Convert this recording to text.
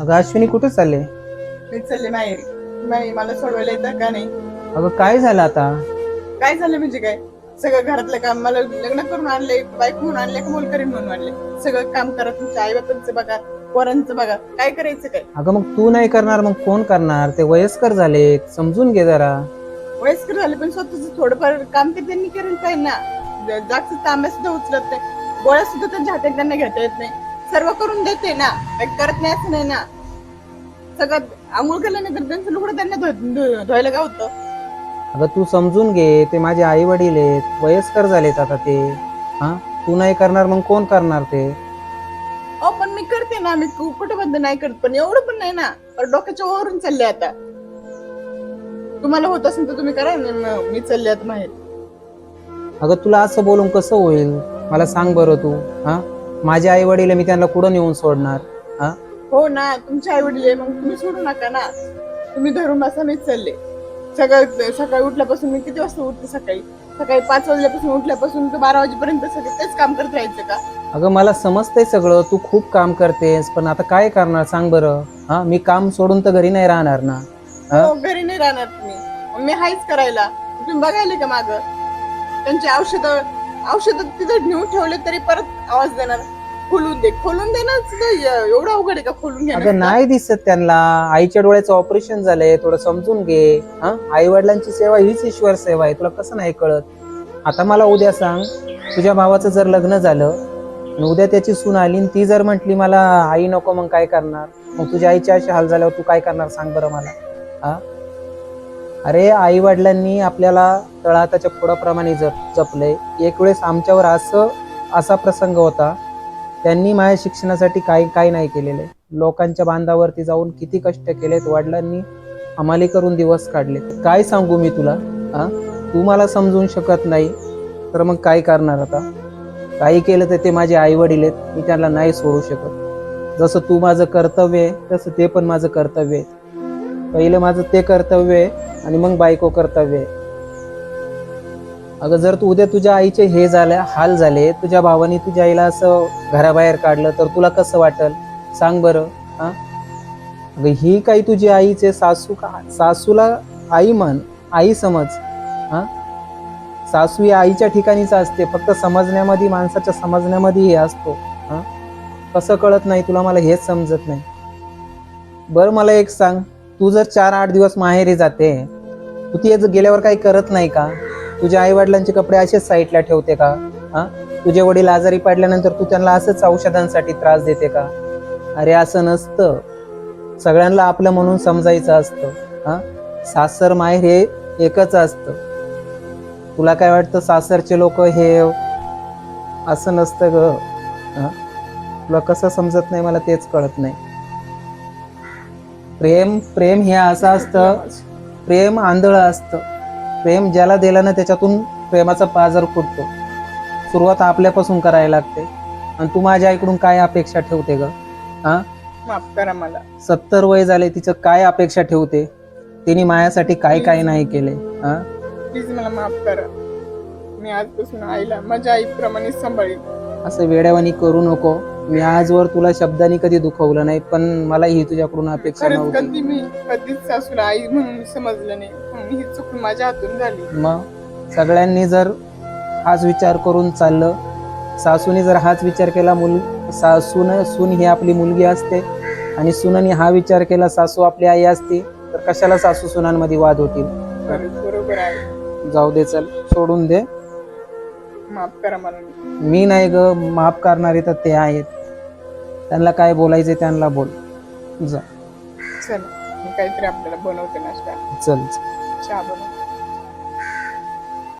अगं अश्विनी कुठे चालले? मी चालले माहेरी नाही मला सोडवायला येतं का नाही? अगं काय झालं आता? काय झालं म्हणजे काय? सगळं घरातलं काम मला लग्न करून आणले बाईक म्हणून आणले का मोलकरी म्हणून आणले? सगळं काम करा तुमच्या आई बापांचं बघा पोरांचं बघा. काय करायचं काय? अगं मग तू नाही करणार मग कोण करणार? ते वयस्कर झाले समजून घे जरा. वयस्कर झाले पण स्वतःच थोडंफार काम ते त्यांनी केलं पाहिजे ना. ज- जास्त तांब्या सुद्धा उचलत नाही. गोळ्या सुद्धा त्यांच्या हातात त्यांना घेता येत नाही. सर्व करून देते ना काही करत नाही असं नाही ना. सगळं आंघोळ केल्यानंतर त्यांचं लुगडं त्यांना धु- धु- धुवायला का होतं अगं तू समजून घे ते माझे आई वडील आहेत वयस्कर झालेत आता ते. हा? तू नाही करणार मग कोण करणार ते? अहो पण मी करते ना मी कुठं नाही करत पण एवढं पण नाही ना. पण डोक्याच्या वरून चालले आता. तुम्हाला होत असेल तर तुम्ही करा ना, मी चालले आता माहेर अगं तुला असं बोलून कसं होईल? मला सांग बरं तू हा? माझे आई वडील मी त्यांना कुठं नेऊन सोडणार? हा? हो ना तुमचे आई वडील मग तुम्ही सोडू नका ना. तुम्ही धरून बसा मीच चालले. सगळं सकाळी उठल्यापासून मी किती वाजता उठते सकाळी? सकाळी पाच वाजल्यापासून उठल्यापासून तर बारा वाजेपर्यंत सगळं तेच काम करत राहायचं का? अगं मला समजतंय सगळं तू खूप काम करतेस पण आता काय करणार सांग बरं. हा मी काम सोडून तर घरी नाही राहणार ना? हा? हो घरी नाही राहणार तुम्ही. मग मी हायच करायला. तुम्ही बघायला का माग? त्यांची औषध औषध तिथं नेऊन ठेवले तरी परत आवाज देणार. खोलून दे खोलून देणार सुद्धा एवढं अवघड आहे का खोलून अगं नाही दिसत त्यांना. आईच्या डोळ्याचं ऑपरेशन झालंय थोडं समजून घे. हा? आई वडिलांची सेवा हीच ईश्वर सेवा आहे तुला कसं नाही कळत? आता मला उद्या सांग तुझ्या भावाचं जर लग्न झालं आणि उद्या त्याची सून आली आणि ती जर म्हटली मला आई नको मग काय करणार? मग तुझ्या आईचे असे हाल झाल्यावर तू काय करणार सांग बरं मला. हा? अरे आई वडिलांनी आपल्याला तळहाताच्या फोडाप्रमाणे जप जपलंय. एक वेळेस आमच्यावर असं असा प्रसंग होता. त्यांनी माझ्या शिक्षणासाठी काही काय नाही केलेलं. आहे लोकांच्या बांधावरती जाऊन किती कष्ट केलेत वडिलांनी हमाली करून दिवस काढले काय सांगू मी तुला? हा तू मला समजून शकत नाही तर मग काय करणार आता? काही केलं तर ते माझे आई वडील आहेत मी त्यांना नाही सोडू शकत. जसं तू माझं कर्तव्य आहे तसं ते पण माझं कर्तव्य आहे. पहिलं माझं ते कर्तव्य आहे आणि मग बायको कर्तव्य आहे. अगं जर तू उद्या तुझ्या आईचे हे झाले हाल झाले तुझ्या भावाने तुझ्या आईला असं घराबाहेर काढलं तर तुला कसं वाटल? सांग बरं हा? अगं ही काही तुझी आईचे सासू का? सासूला आई म्हण आई समज हा? सासू ही आईच्या ठिकाणीच असते फक्त समजण्यामध्ये माणसाच्या समजण्यामध्ये हे असतो हा? कसं कळत नाही तुला मला हेच समजत नाही. बरं मला एक सांग तू जर चार आठ दिवस माहेरी जाते तू ती गेल्यावर काही करत नाही का? तुझ्या आईवडिलांचे कपडे असेच साईडला ठेवते का? हा? तुझे वडील आजारी पडल्यानंतर तू त्यांना असंच औषधांसाठी त्रास देते का? अरे असं नसतं. सगळ्यांना आपलं म्हणून समजायचं असतं. हा? सासर माहेर हे एकच असतं. तुला काय वाटतं सासरचे लोक हे असं नसतं ग? तुला कसं समजत नाही? मला तेच कळत नाही. प्रेम प्रेम हे असं असतं. प्रेम आंधळं असतं. प्रेम ज्याला दिलं ना त्याच्यातून प्रेमाचा पाजर फुटतो सुरुवात आपल्यापासून करायला लागते. आणि तू माझ्या आईकडून काय अपेक्षा ठेवते ग? हा? माफ करा मला. सत्तर वय झाले तिचं काय अपेक्षा ठेवते? तिने मायासाठी काय काय नाही केले हा? प्लीज मला माफ करा. मी आजपासून आईला माझ्या आईप्रमाणे सांभाळील असं वेड्यावानी करू नको. मी आजवर तुला शब्दांनी कधी दुखवलं नाही पण मला ही तुझ्याकडून अपेक्षा खरंच नव्हती. कधी मी कधीच सासूला आई म्हणून समजलं नाही. म्हणून ही चूक माझ्या हातून झाली. मग सगळ्यांनी जर हाच विचार करून चाललं सासूने जर हाच विचार केला मुल सासून सून ही आपली मुलगी असते आणि सुनाने हा विचार केला सासू आपली आई असते तर कशाला सासू सुनांमध्ये वाद होतील? खरंच बरोबर आहे. जाऊ दे चल सोडून दे. माफ करा मला. मी नाही ग माफ करणारे तर ते आहेत. त्यांना काय बोलायचे त्यांना बोल. जा. चला मी काहीतरी आपल्याला बनवते नाश्ता. चल. चहा बनव.